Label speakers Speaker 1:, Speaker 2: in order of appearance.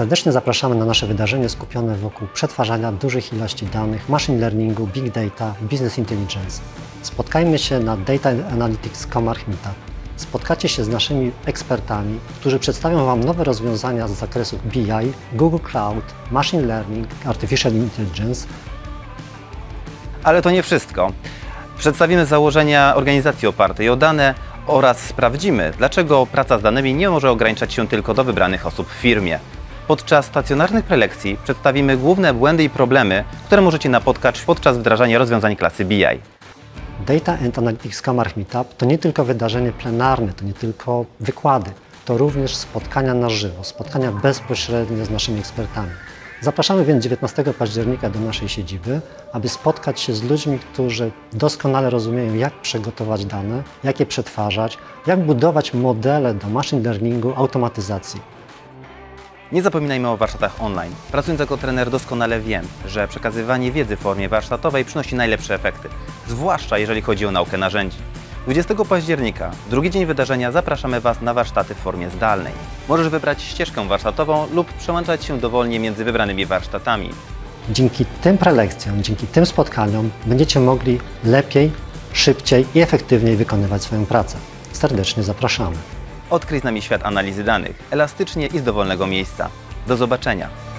Speaker 1: Serdecznie zapraszamy na nasze wydarzenie skupione wokół przetwarzania dużych ilości danych, machine learningu, big data, business intelligence. Spotkajmy się na Data Analytics Comarch Meetup. Spotkacie się z naszymi ekspertami, którzy przedstawią Wam nowe rozwiązania z zakresu BI, Google Cloud, Machine Learning, Artificial Intelligence,
Speaker 2: Ale to nie wszystko. Przedstawimy założenia organizacji opartej o dane oraz sprawdzimy, dlaczego praca z danymi nie może ograniczać się tylko do wybranych osób w firmie. Podczas stacjonarnych prelekcji przedstawimy główne błędy i problemy, które możecie napotkać podczas wdrażania rozwiązań klasy BI.
Speaker 1: Data and Analytics Comarch Meetup to nie tylko wydarzenie plenarne, to nie tylko wykłady, to również spotkania na żywo, spotkania bezpośrednie z naszymi ekspertami. Zapraszamy więc 19 października do naszej siedziby, aby spotkać się z ludźmi, którzy doskonale rozumieją, jak przygotować dane, jak je przetwarzać, jak budować modele do machine learningu, automatyzacji.
Speaker 2: Nie zapominajmy o warsztatach online. Pracując jako trener doskonale wiem, że przekazywanie wiedzy w formie warsztatowej przynosi najlepsze efekty, zwłaszcza jeżeli chodzi o naukę narzędzi. 20 października, drugi dzień wydarzenia, zapraszamy Was na warsztaty w formie zdalnej. Możesz wybrać ścieżkę warsztatową lub przełączać się dowolnie między wybranymi warsztatami.
Speaker 1: Dzięki tym prelekcjom, dzięki tym spotkaniom będziecie mogli lepiej, szybciej i efektywniej wykonywać swoją pracę. Serdecznie zapraszamy.
Speaker 2: Odkryj z nami świat analizy danych, elastycznie i z dowolnego miejsca. Do zobaczenia!